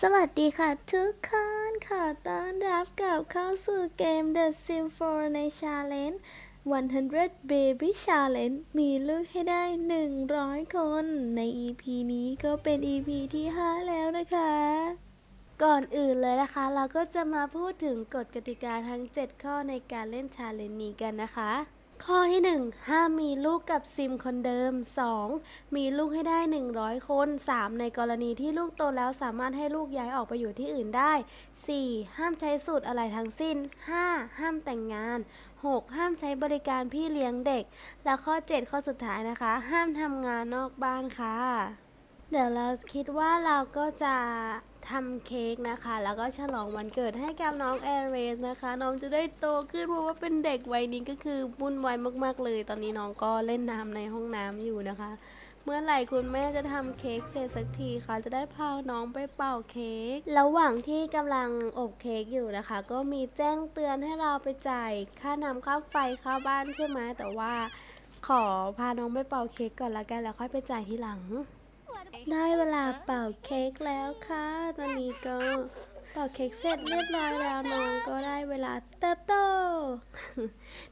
สวัสดีค่ะทุกคนขอต้อนรับกลับเข้าสู่เกม The Sim 4 ใน Challenge 100 Baby Challenge มีลูกให้ได้ 100 คน ใน EP นี้ก็เป็น EP ที่ 5 แล้วนะคะ ก่อนอื่นเลยนะคะ เราก็จะมาพูดถึงกฎกติกาทั้ง 7 ข้อในการเล่น Challenge นี้กันนะคะ ข้อที่ 1 ห้ามมีลูกกับซิมคนเดิม 2. มีลูกให้ได้ 100 คน 3. ในกรณีที่ลูกโตแล้วสามารถให้ลูกย้ายออกไปอยู่ที่อื่นได้ 4. ห้ามใช้สูตรอะไรทั้งสิ้น 5. ห้ามแต่งงาน 6. ห้ามใช้บริการพี่เลี้ยงเด็ก และข้อ 7 ข้อสุดท้ายนะคะ ห้ามทำงานนอกบ้านค่ะ เดี๋ยวเราคิดว่าเราก็จะ ทำเค้กนะคะ แล้วก็ฉลองวันเกิดให้กับน้องแอร์เรสนะคะ น้องจะได้โตขึ้นเพราะว่าเป็นเด็กวัยนี้ก็คือวุ่นวายมาก ๆ เลย ตอนนี้น้องก็เล่นน้ำในห้องน้ำอยู่นะคะ เมื่อไหร่คุณแม่จะทำเค้กเสร็จสักทีคะจะได้พาน้องไปเป่าเค้กระหว่างที่กำลังอบเค้กอยู่นะคะ ก็มีแจ้งเตือนให้เราไปจ่ายค่าน้ำค่าไฟค่าบ้านใช่ไหมแต่ว่า ขอพาน้องไปเป่าเค้กก่อนละกันแล้วค่อยไปจ่ายทีหลัง ได้เวลาเป่าเค้กแล้วค่ะ ตอนนี้ก็เป่าเค้กเสร็จเรียบร้อยแล้วน้องก็ได้เวลาเติบโต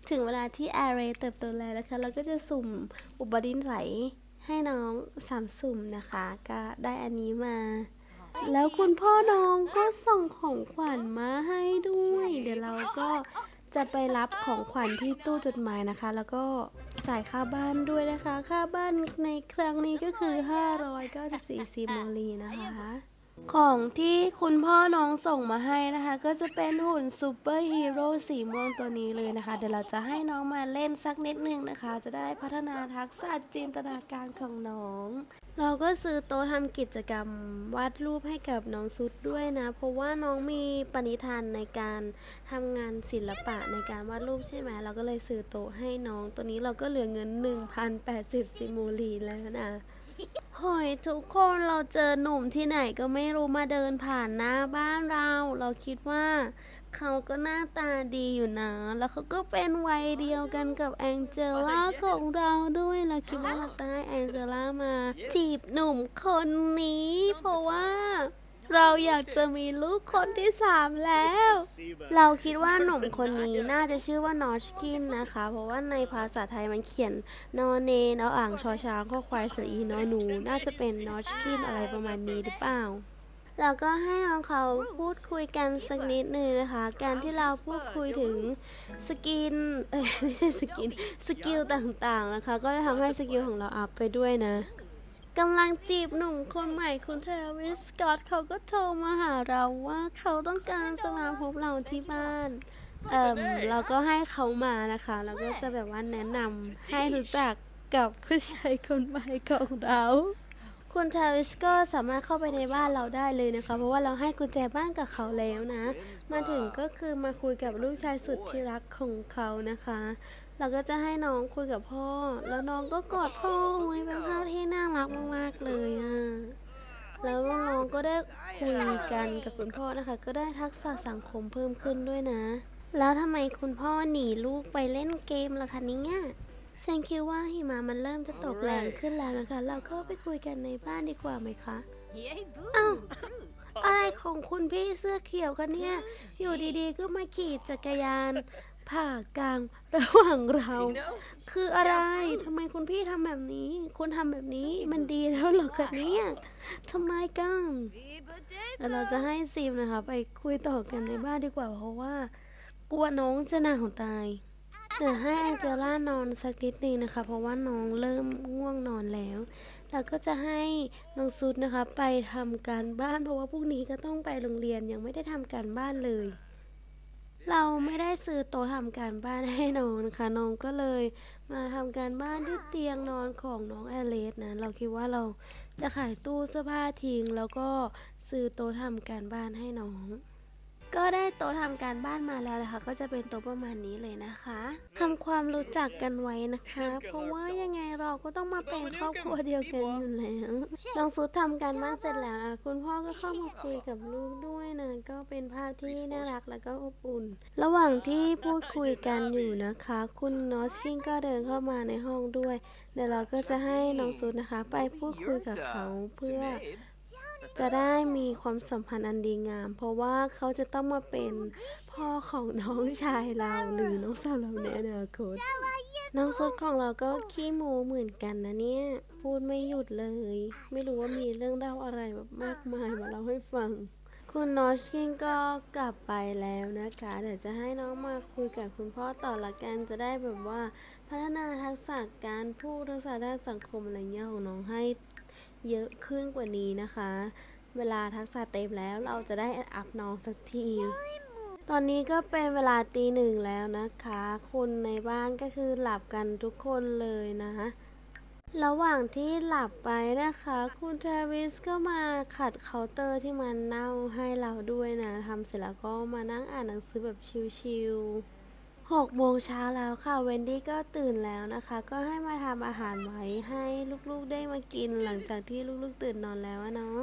ถึงเวลาที่แอร์เรย์เติบโตแล้วนะคะ เราก็จะสุ่มอุปดินไหลให้น้องสามสุ่มนะคะ ก็ได้อันนี้มา แล้วคุณพ่อน้องก็ส่งของขวัญมาให้ด้วย เดี๋ยวเราก็จะไปรับของขวัญที่ตู้จดหมายนะคะ แล้วก็ จ่ายค่าบ้านด้วยนะคะ ค่าบ้านในครั้งนี้ก็คือ 594ซิโมลีนะคะ ของที่คุณพ่อน้องส่งมาให้นะคะ ก็จะเป็นหุ่นซูเปอร์ฮีโร่สีม่วงตัวนี้เลยนะคะ เดี๋ยวเราจะให้น้องมาเล่นสักนิดนึงนะคะ จะได้พัฒนาทักษะจินตนาการของน้อง เราก็ซื้อโต๊ะทำกิจกรรมวาดรูปให้กับน้องซุดด้วยนะ เพราะว่าน้องมีปณิธานในการทำงานศิลปะในการวาดรูปใช่ไหมเราก็เลยซื้อโต๊ะให้น้องตัวนี้เราก็เหลือเงิน 1,080ซิโมลีแล้วนะ หอยทุกคนเราเจอหนุ่มที่ไหนก็ไม่รู้มาเดินผ่านหน้าบ้านเรา เราคิดว่า เขาก็หน้าตาดีอยู่นะ แล้วเขาก็เป็นวัยเดียวกันกับแองเจล่าของเราด้วยเราคิดว่าเราจะให้แองเจล่ามา จีบหนุ่มคนนี้เพราะว่า เราอยากจะมีลูกคนที่สามแล้ว เราคิดว่าหนุ่มคนนี้น่าจะชื่อว่านอชกินนะคะ เพราะว่าในภาษาไทยมันเขียนนอเนนเอาอ่างชอช้างข้อควายสระอีนอหนู น่าจะเป็นนอชกินอะไรประมาณนี้หรือเปล่าเราก็ให้น้องเขาพูดคุยกันสักนิดหนึ่งนะคะ การที่เราพูดคุยถึงสกิน เอ้ยไม่ใช่สกิน สกิลต่างๆนะคะ ก็จะทำให้สกิลของเราอัพไปด้วยนะ กำลังจีบหนุ่มคนใหม่คุณเทวิสสกอตเขาก็โทรมาหาเราว่าเขาต้องการจะมาพบเราที่บ้าน เอ่มเราก็ให้เขามานะคะ แล้วก็จะแบบว่าแนะนำให้รู้จักกับผู้ชายคนใหม่ของเรา คุณทาวิสก็สามารถเข้าไปในบ้านเราได้เลยนะคะ เพราะว่าเราให้กุญแจบ้านกับเขาแล้วนะ มาถึงก็คือมาคุยกับลูกชายสุดที่รักของเขานะคะ เราก็จะให้น้องคุยกับพ่อ แล้วน้องก็กอดพ่อไว้เป็นภาพที่น่ารักมากๆเลยอะ แล้วน้องก็ได้คุยกันกับคุณพ่อนะคะ ก็ได้ทักษะสังคมเพิ่มขึ้นด้วยนะ แล้วทำไมคุณพ่อหนีลูกไปเล่นเกมล่ะคะเนี่ยฉันคิดว่าหิมะมันเริ่มจะตกแรงขึ้นแล้วนะคะ เราก็ไปคุยกันในบ้านดีกว่าไหมคะอ้าวอะไรของคุณพี่เสื้อเขียวคะเนี่ย อยู่ดีๆก็มาขี่จักรยาน ผ่ากลางระหว่างเรา คืออะไรทำไมคุณพี่ทำแบบนี้ คุณทำแบบนี้มันดีแล้วเหรอคะเนี่ยทำไมกันแล้วเราจะให้ซีมนะคะ ไปคุยต่อกันในบ้านดีกว่าเพราะว่า กลัวน้องจะหนาวตายเดี๋ยวให้แองเจล่านอนสักนิดนึงนะคะ เพราะว่าน้องเริ่มง่วงนอนแล้ว แล้วก็จะให้น้องซุดนะคะ ไปทำการบ้าน เพราะว่าพรุ่งนี้ก็ต้องไปโรงเรียนยังไม่ได้ทำการบ้านเลย เราไม่ได้ซื้อโต๊ะทำการบ้านให้น้องนะคะน้องก็เลยมาทำการบ้านที่เตียงนอนของน้องแอเลสนะเราคิดว่าเราจะขายตู้เสื้อผ้าทิ้งแล้วก็ซื้อโต๊ะทำการบ้านให้น้อง ก็ได้โต๊ะทำการบ้านมาแล้วนะคะ ก็จะเป็นโต๊ะประมาณนี้เลยนะคะทำความรู้จักกันไว้นะคะ เพราะว่ายังไงเราก็ต้องมาเป็นครอบครัวเดียวกันอยู่แล้วน้องซุดทำการบ้านเสร็จแล้วนะคุณพ่อก็เข้ามาคุยกับลูกด้วยนะก็เป็นภาพที่น่ารักแล้วก็อบอุ่น ระหว่างที่พูดคุยกันอยู่นะคะ คุณนอสคิงก็เดินเข้ามาในห้องด้วยเดี๋ยวเราก็จะให้น้องซุดนะคะ ไปพูดคุยกับเขาเพื่อ จะได้มีความสัมพันธ์อันดีงาม เพราะว่าเขาจะต้องมาเป็นพ่อของน้องชายเราหรือน้องสาวเราในอนาคตน้องซดของเราก็ขี้โมเหมือนกันนะเนี่ย พูดไม่หยุดเลย ไม่รู้ว่ามีเรื่องเล่าอะไรแบบมากมายมาเล่าให้ฟัง คุณนอชคิงก็กลับไปแล้วนะคะเดี๋ยวจะให้น้องมาคุยกับคุณพ่อต่อละกันจะได้แบบว่า พัฒนาทักษะการพูดทักษะด้านสังคมอะไรเงี้ยของน้องให้ เยอะขึ้นกว่านี้นะคะ เวลาทักษะเต็มแล้วเราจะได้อัพน้องสักที ตอนนี้ก็เป็นเวลาตีหนึ่งแล้วนะคะ คนในบ้านก็คือหลับกันทุกคนเลยนะระหว่างที่หลับไปนะคะ คุณเทวิสก็มาขัดเคาน์เตอร์ที่มันเน่าให้เราด้วยนะทำเสร็จแล้วก็มานั่งอ่านหนังสือแบบชิลๆ หกโมงเช้าแล้วค่ะเวนดี้ก็ตื่นแล้วนะคะ ก็ให้มาทำอาหารไว้ให้ลูกๆได้มากินหลังจากที่ลูกๆตื่นนอนแล้วอะเนาะ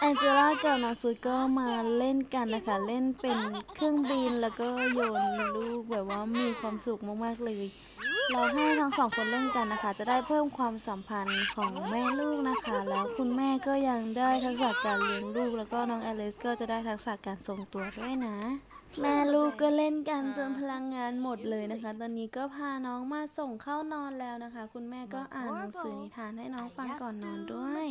แองเจล่ากับนาซุดก็มาเล่นกันนะคะ เล่นเป็นเครื่องบินแล้วก็โยนลูกแบบว่ามีความสุขมากๆเลย เราให้ทั้งสองคนเล่นกันนะคะ จะได้เพิ่มความสัมพันธ์ของแม่ลูกนะคะ แล้วคุณแม่ก็ยังได้ทักษะการเลี้ยงลูก แล้วก็น้องอลิสก็จะได้ทักษะการทรงตัวด้วยนะ แม่ลูกก็เล่นกันจนพลังงานหมดเลยนะคะ ตอนนี้ก็พาน้องมาส่งเข้านอนแล้วนะคะ คุณแม่ก็อ่านหนังสือนิทานให้น้องฟังก่อนนอนด้วย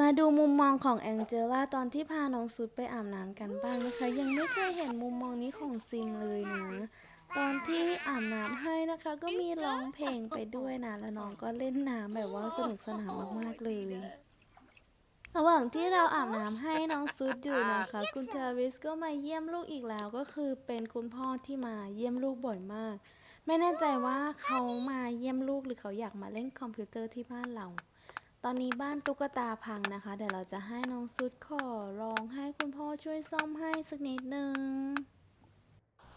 มาดูมุมมองของแองเจล่าตอนที่พาน้องซุดไปอาบน้ำกันบ้างนะคะ ยังไม่เคยเห็นมุมมองนี้ของซินเลยนะ ตอนที่อาบน้ำให้นะคะ ก็มีร้องเพลงไปด้วยนะแล้วน้องก็เล่นน้ำแบบว่าสนุกสนานมากๆเลยระหว่างที่เราอาบน้ำให้น้องซุดอยู่นะคะ คุณเทอร์วิสก็มาเยี่ยมลูกอีกแล้วก็คือเป็นคุณพ่อที่มาเยี่ยมลูกบ่อยมาก ไม่แน่ใจว่าเขามาเยี่ยมลูกหรือเขาอยากมาเล่นคอมพิวเตอร์ที่บ้านเรา ตอนนี้บ้านตุ๊กตาพังนะคะ เดี๋ยวเราจะให้น้องซุดขอร้องให้คุณพ่อช่วยซ่อมให้สักนิดนึง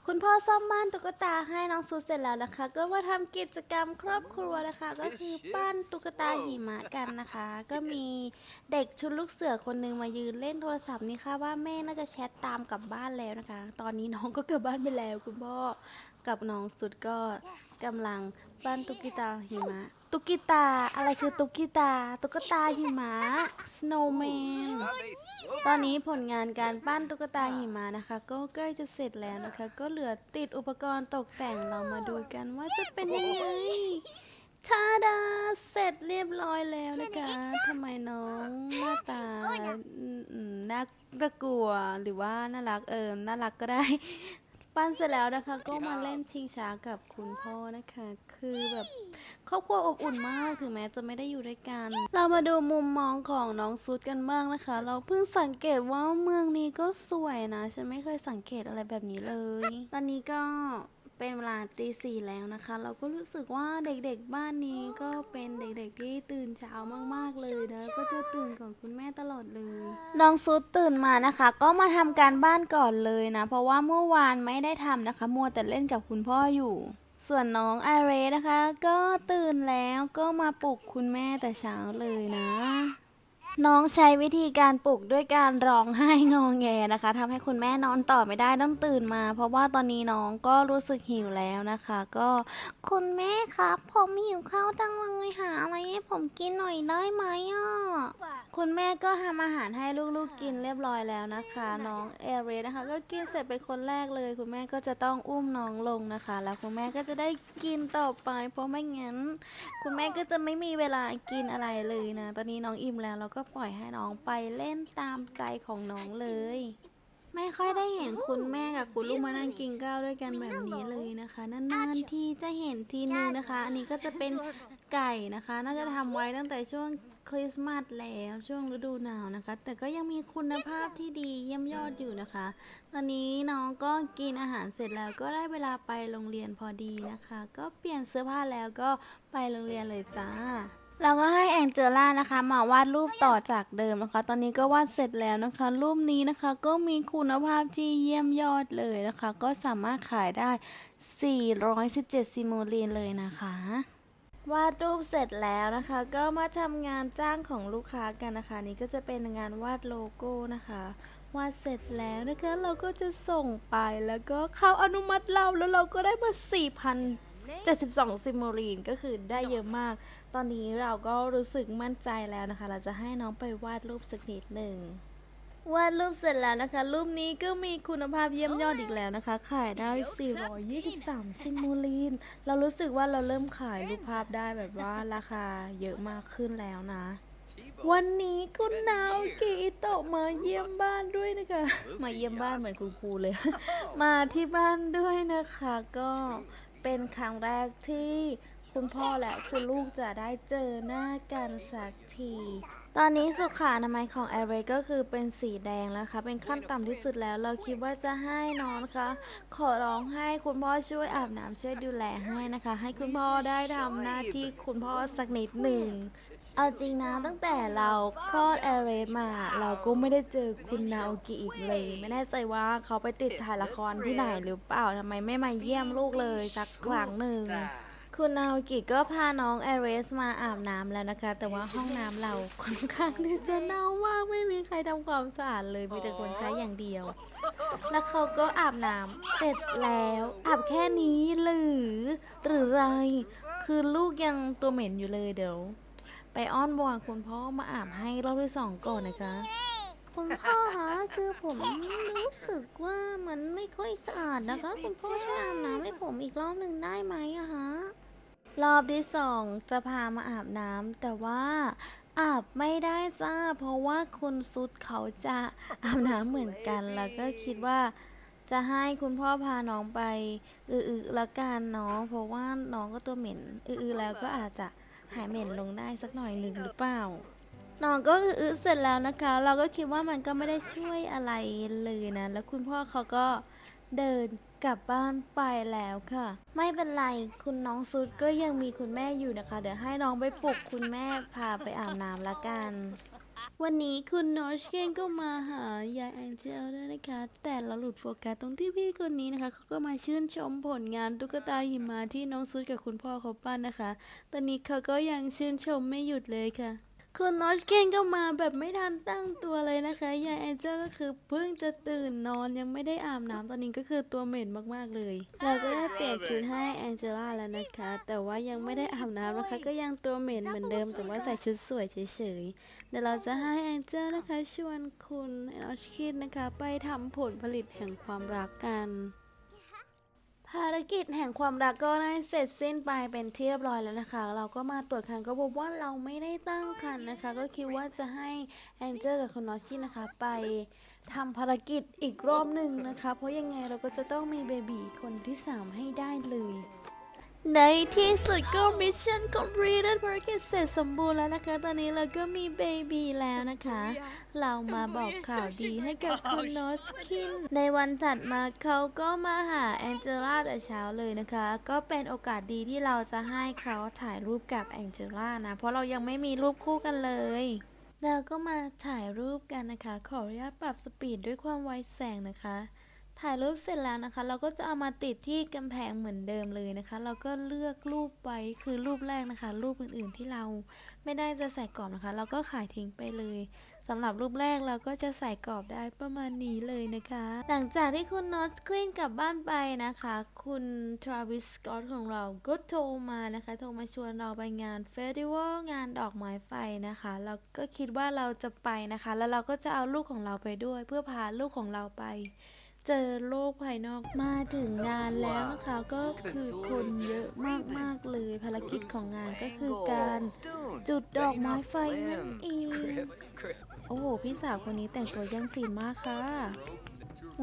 คุณพ่อซ่อมบ้านตุ๊กตาให้น้องซูเสร็จแล้วนะคะ ก็มาทำกิจกรรมครอบครัวนะคะ ก็คือปั้นตุ๊กตาหิมะกันนะคะ ก็มีเด็กชุดลูกเสือคนหนึ่งมายืนเล่นโทรศัพท์นี่ค่ะว่าแม่น่าจะแชทตามกลับบ้านแล้วนะคะ ตอนนี้น้องก็กลับบ้านไปแล้ว คุณพ่อกับน้องสุดก็กำลัง ปั้นตุ๊กตาหิมะ ตุ๊กตา อะไรคือตุ๊กตา ตุ๊กตาหิมะ snowman ตอนนี้ผลงานการปั้นตุ๊กตาหิมะนะคะ ก็ใกล้จะเสร็จแล้วนะคะ ก็เหลือติดอุปกรณ์ตกแต่งเรามาดูกันว่าจะเป็นยังไงชาดาเสร็จเรียบร้อยแล้วนะคะทำไมน้องหน้าตาอืมอืมน่ากกลัวหรือว่าน่ารักเอิมน่ารักก็ได้ ปั้นเสร็จแล้วนะคะ ก็มาเล่นชิงช้ากับคุณพ่อนะคะ คือแบบครอบครัวอบอุ่นมากถึงแม้จะไม่ได้อยู่ด้วยกัน เรามาดูมุมมองของน้องซุดกันบ้างนะคะ เราเพิ่งสังเกตว่าเมืองนี้ก็สวยนะ ฉันไม่เคยสังเกตอะไรแบบนี้เลย ตอนนี้ก็ เป็นเวลาตีสี่แล้วนะคะ เราก็รู้สึกว่าเด็กๆบ้านนี้ก็เป็นเด็กๆที่ตื่นเช้ามากๆเลยนะก็จะตื่นก่อนคุณแม่ตลอดเลย น้องซุดตื่นมานะคะ ก็มาทำการบ้านก่อนเลยนะ เพราะว่าเมื่อวานไม่ได้ทำนะคะ มัวแต่เล่นกับคุณพ่ออยู่ ส่วนน้องไอเรสนะคะ ก็ตื่นแล้วก็มาปลุกคุณแม่แต่เช้าเลยนะ น้องใช้วิธีการปลุกด้วยการร้องไห้งองแงนะคะทำให้คุณแม่นอนต่อไม่ได้ต้องตื่นมา เพราะว่าตอนนี้น้องก็รู้สึกหิวแล้วนะคะ ก็คุณแม่ครับ ผมหิวข้าวจังเลยหาอะไรให้ผมกินหน่อยได้ไหมอะคุณแม่ก็ทำอาหารให้ลูกๆกินเรียบร้อยแล้วนะคะ น้องเอเรสนะคะ ก็กินเสร็จเป็นคนแรกเลย คุณแม่ก็จะต้องอุ้มน้องลงนะคะ แล้วคุณแม่ก็จะได้กินต่อไป เพราะไม่งั้น คุณแม่ก็จะไม่มีเวลากินอะไรเลยนะ ตอนนี้น้องอิ่มแล้วเราก็็ปล่อยให้น้องไปเล่นตามใจของน้องเลย ไม่ค่อยได้เห็นคุณแม่กับคุณลูกมานั่งกินข้าวด้วยกันแบบนี้เลยนะคะนานๆทีจะเห็นทีนึงนะคะ อันนี้ก็จะเป็นไก่นะคะ น่าจะทำไว้ตั้งแต่ช่วงคริสต์มาสแล้วช่วงฤดูหนาวนะคะ แต่ก็ยังมีคุณภาพที่ดีเยี่ยมยอดอยู่นะคะ ตอนนี้น้องก็กินอาหารเสร็จแล้วก็ได้เวลาไปโรงเรียนพอดีนะคะ ก็เปลี่ยนเสื้อผ้าแล้วก็ไปโรงเรียนเลยจ้า เราก็ให้แองเจล่านะคะ มาวาดรูปต่อจากเดิมนะคะ ตอนนี้ก็วาดเสร็จแล้วนะคะ รูปนี้นะคะก็มีคุณภาพที่เยี่ยมยอดเลยนะคะ ก็สามารถขายได้ 417ซิโมลีนเลยนะคะ วาดรูปเสร็จแล้วนะคะ ก็มาทำงานจ้างของลูกค้ากันนะคะ นี่ก็จะเป็นงานวาดโลโก้นะคะวาดเสร็จแล้วนะคะ เราก็จะส่งไปแล้วก็เขาอนุมัติเราแล้วเราก็ได้มา4,000 4,072ซิโมลีนก็คือได้เยอะมาก ตอนนี้เราก็รู้สึกมั่นใจแล้วนะคะ เราจะให้น้องไปวาดรูปสักนิดหนึ่งวาดรูปเสร็จแล้วนะคะ รูปนี้ก็มีคุณภาพเยี่ยมยอดอีกแล้วนะคะ ขายได้ 423 ซิมโมลีนเรารู้สึกว่าเราเริ่มขายรูปภาพได้แบบว่าราคาเยอะมากขึ้นแล้วนะ วันนี้คุณนาวกิอิโตะมาเยี่ยมบ้านด้วยนะคะ มาเยี่ยมบ้านเหมือนคุณครูเลย มาที่บ้านด้วยนะคะ ก็ เป็นครั้งแรกที่คุณพ่อและคุณลูกจะได้เจอหน้ากันสักที ตอนนี้สุขาอนามัยของแอร์เรก็คือเป็นสีแดงแล้วค่ะ เป็นขั้นต่ำที่สุดแล้ว เราคิดว่าจะให้น้องนะคะ ขอร้องให้คุณพ่อช่วยอาบน้ำช่วยดูแลให้นะคะ ให้คุณพ่อได้ทำหน้าที่คุณพ่อสักนิดหนึ่ง เอาจริงนะตั้งแต่เราคลอดแอร์เรสมา เราก็ไม่ได้เจอคุณนาโอกิอีกเลย ไม่แน่ใจว่าเขาไปติดถ่ายละครที่ไหนหรือเปล่าทำไมไม่มาเยี่ยมลูกเลยสักครั้งหนึ่ง คุณนาโอกิก็พาน้องแอร์เรสมาอาบน้ำแล้วนะคะ แต่ว่าห้องน้ำเราค่อนข้างที่จะเน่ามากไม่มีใครทำความสะอาดเลยมีแต่คนใช้อย่างเดียว แล้วเขาก็อาบน้ำเสร็จแล้วอาบแค่นี้หรือ หรือไร คือลูกยังตัวเหม็นอยู่เลยเดี๋ยว ไปอ้อนวอนคุณพ่อมาอาบให้รอบที่สองก่อนนะคะ คุณพ่อคะคือผมรู้สึกว่ามันไม่ค่อยสะอาดนะคะ คุณพ่อช่วยอาบน้ำให้ผมอีกรอบหนึ่งได้ไหมอะฮะรอบที่สองจะพามาอาบน้ำแต่ว่าอาบไม่ได้จ้า เพราะว่าคุณซุดเขาจะอาบน้ำเหมือนกันแล้วก็คิดว่าจะให้คุณพ่อพาน้องไปอือๆละกันเนาะเพราะว่าน้องก็ตัวเหม็นอือๆแล้วก็อาจจะ หายเหม็นลงได้สักหน่อยหนึ่งหรือเปล่าน้องก็อือๆเสร็จแล้วนะคะ เราก็คิดว่ามันก็ไม่ได้ช่วยอะไรเลยนะ แล้วคุณพ่อเขาก็เดินกลับบ้านไปแล้วค่ะ ไม่เป็นไรคุณน้องซุดก็ยังมีคุณแม่อยู่นะคะ เดี๋ยวให้น้องไปปลุกคุณแม่พาไปอาบน้ำละกัน วันนี้คุณโนชเกนก็มาหายายแองเจลด้วยนะคะ แต่เราหลุดโฟกัสตรงที่พี่คนนี้นะคะเขาก็มาชื่นชมผลงานตุ๊กตาหิมะที่น้องซุดกับคุณพ่อเขาปั้นนะคะ ตอนนี้เขาก็ยังชื่นชมไม่หยุดเลยค่ะ คุณนอชเกนก็มาแบบไม่ทันตั้งตัวเลยนะคะยายแองเจลก็คือเพิ่งจะตื่นนอนยังไม่ได้อาบน้ำตอนนี้ก็คือตัวเหม็นมากๆเลย เราก็ได้เปลี่ยนชุดให้แองเจล่าแล้วนะคะ แต่ว่ายังไม่ได้อาบน้ำนะคะ ก็ยังตัวเหม็นเหมือนเดิมแต่ว่าใส่ชุดสวยเฉยๆเดี๋ยวเราจะให้แองเจลนะคะชวนคุณนอชเกนนะคะ ไปทำผลผลิตแห่งความรักกัน ภารกิจแห่งความรักก็ได้เสร็จสิ้นไปเป็นที่เรียบร้อยแล้วนะคะ เราก็มาตรวจคันก็พบว่าเราไม่ได้ตั้งคันนะคะ ก็คิดว่าจะให้แองเจลกับคุณนอชชี่นะคะ ไปทำภารกิจอีกรอบหนึ่งนะคะ เพราะยังไงเราก็จะต้องมีเบบีคนที่ 3 ให้ได้เลย ในที่สุดก็มิชชั่น completed ภารกิจเสร็จสมบูรณ์แล้วนะคะ ตอนนี้เราก็มีเบบีแล้วนะคะ เรามาบอกข่าวดีให้กับคุณนอสคิน ในวันถัดมาเขาก็มาหาแองเจล่าแต่เช้าเลยนะคะ ก็เป็นโอกาสดีที่เราจะให้เขาถ่ายรูปกับแองเจล่านะ เพราะเรายังไม่มีรูปคู่กันเลยเราก็มาถ่ายรูปกันนะคะ ขออนุญาตปรับสปีดด้วยความไวแสงนะคะ ถ่ายรูปเสร็จแล้วนะคะ เราก็จะเอามาติดที่กำแพงเหมือนเดิมเลยนะคะ เราก็เลือกรูปไว้คือรูปแรกนะคะ รูปอื่นๆที่เราไม่ได้จะใส่กรอบนะคะ เราก็ขายทิ้งไปเลยสำหรับรูปแรกเราก็จะใส่กรอบได้ประมาณนี้เลยนะคะ หลังจากที่คุณนอตคลีนกลับบ้านไปนะคะ คุณทราวิสสกอตของเราก็โทรมานะคะโทรมาชวนเราไปงานเฟสติวัลงานดอกไม้ไฟนะคะ เราก็คิดว่าเราจะไปนะคะ แล้วเราก็จะเอาลูกของเราไปด้วย เพื่อพาลูกของเราไป เจอโลกภายนอกมาถึงงานแล้วนะคะก็คือคนเยอะมากๆเลยภารกิจของงานก็คือการจุดดอกไม้ไฟนั่นเองโอ้โหพี่สาวคนนี้แต่งตัวยังสีมากค่ะ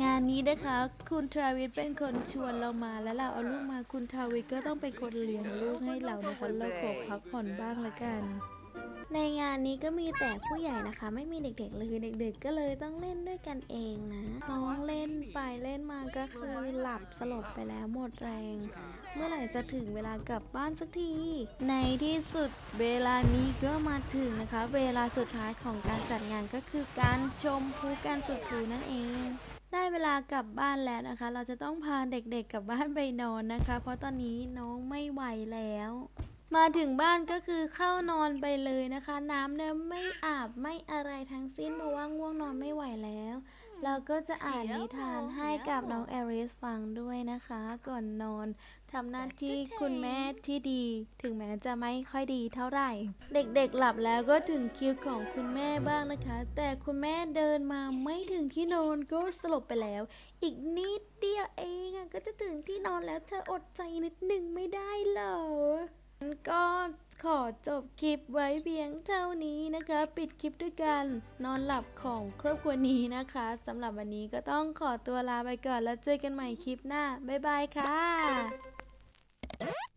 งานนี้นะคะคุณทราวิทเป็นคนชวนเรามาแล้วเราเอาลูกมาคุณทราวิทก็ต้องเป็นคนเลี้ยงลูกให้เรานะคะเราขอพักผ่อนบ้างละกัน ในงานนี้ก็มีแต่ผู้ใหญ่นะคะ ไม่มีเด็กๆเลยเด็ก ๆ ก็เลยต้องเล่นด้วยกันเองนะน้องเล่นไปเล่นมาก็คือหลับสลบไปแล้วหมดแรง เมื่อไหร่จะถึงเวลากลับบ้านสักที ในที่สุดเวลานี้ก็มาถึงนะคะ เวลาสุดท้ายของการจัดงานก็คือการชมพลุการจุดพลุนั่นเองได้เวลากลับบ้านแล้วนะคะ เราจะต้องพาเด็กๆกลับบ้านไปนอนนะคะ เพราะตอนนี้น้องไม่ไหวแล้ว มาถึงบ้านก็คือเข้านอนไปเลยนะคะ น้ำเนี่ยไม่อาบไม่อะไรทั้งสิ้นเพราะว่าง่วงนอนไม่ไหวแล้ว เราก็จะอ่านนิทานให้กับน้องแอริสฟังด้วยนะคะ ก่อนนอนทำหน้าที่คุณแม่ที่ดี ถึงแม้จะไม่ค่อยดีเท่าไหร่ เด็กๆหลับแล้วก็ถึงคิวของคุณแม่บ้างนะคะ แต่คุณแม่เดินมาไม่ถึงที่นอนก็สลบไปแล้ว อีกนิดเดียวเองก็จะถึงที่นอนแล้วเธออดใจนิดหนึ่งไม่ได้เหรอ ก็ขอจบคลิปไว้เพียงเท่านี้นะคะ ปิดคลิปด้วยกันนอนหลับของครอบครัวนี้นะคะสำหรับวันนี้ก็ต้องขอตัวลาไปก่อนแล้วเจอกันใหม่คลิปหน้า บ๊ายบายค่ะ